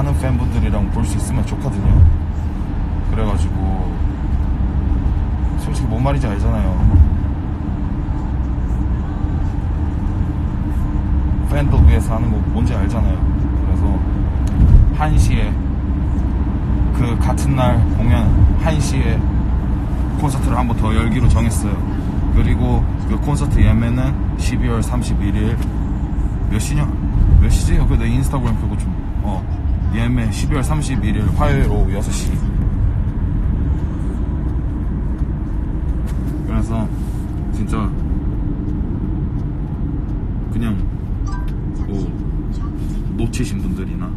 많은 팬분들이랑 볼 수 있으면 좋거든요. 그래가지고 솔직히 뭔 말인지 알잖아요. 팬들 위해서 하는 거 뭔지 알잖아요. 그래서 1시에 그 같은 날 공연 1시에 콘서트를 한 번 더 열기로 정했어요. 그리고 그 콘서트 예매는 12월 31일 몇 시냐? 몇 시지요? 그내 인스타그램 그거 좀, 어, 예매 12월 31일 화요일 오후 6시. 그래서 진짜 그냥 뭐 놓치신 분들이나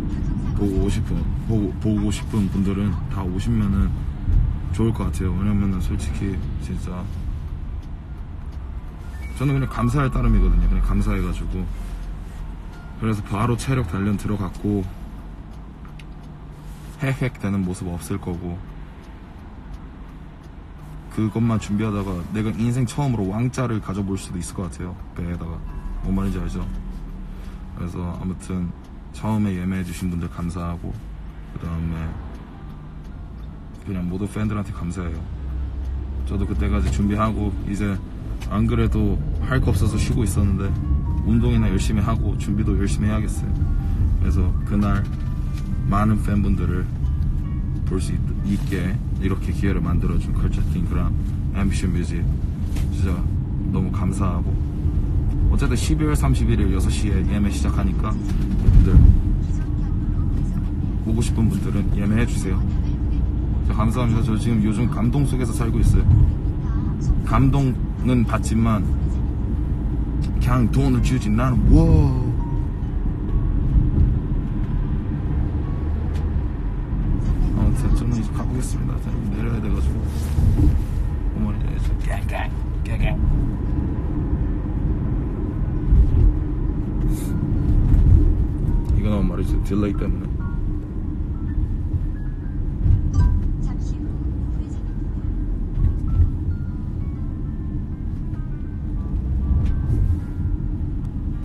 보고 싶은 보고, 보고 싶은 분들은 다 오시면은 좋을 것 같아요. 왜냐면은 솔직히 진짜 저는 그냥 감사할 따름이거든요. 그냥 감사해가지고 그래서 바로 체력 단련 들어갔고 핵핵 되는 모습 없을 거고 그것만 준비하다가 내가 인생 처음으로 왕자를 가져볼 수도 있을 것 같아요. 배에다가 뭔 말인지 알죠? 그래서 아무튼 처음에 예매해 주신 분들 감사하고 그 다음에 그냥 모두 팬들한테 감사해요. 저도 그때까지 준비하고 이제 안 그래도 할 거 없어서 쉬고 있었는데 운동이나 열심히 하고 준비도 열심히 해야겠어요. 그래서 그날 많은 팬분들을 볼 수 있게 이렇게 기회를 만들어준 컬처킹그랑 앰비션 뮤직 진짜 너무 감사하고 어쨌든 12월 31일 6시에 예매 시작하니까 분들 오고 싶은 분들은 예매해 주세요. 저 감사합니다. 저 지금 요즘 감동 속에서 살고 있어요. 감동은 받지만 그냥 돈을 주지 나는 와. 아무튼 저는 이제 가 보겠습니다. 저는 내려야 돼가지고. 어머니 이제 깽깽 깽깽 이거 나온 말이죠 딜레이 때문에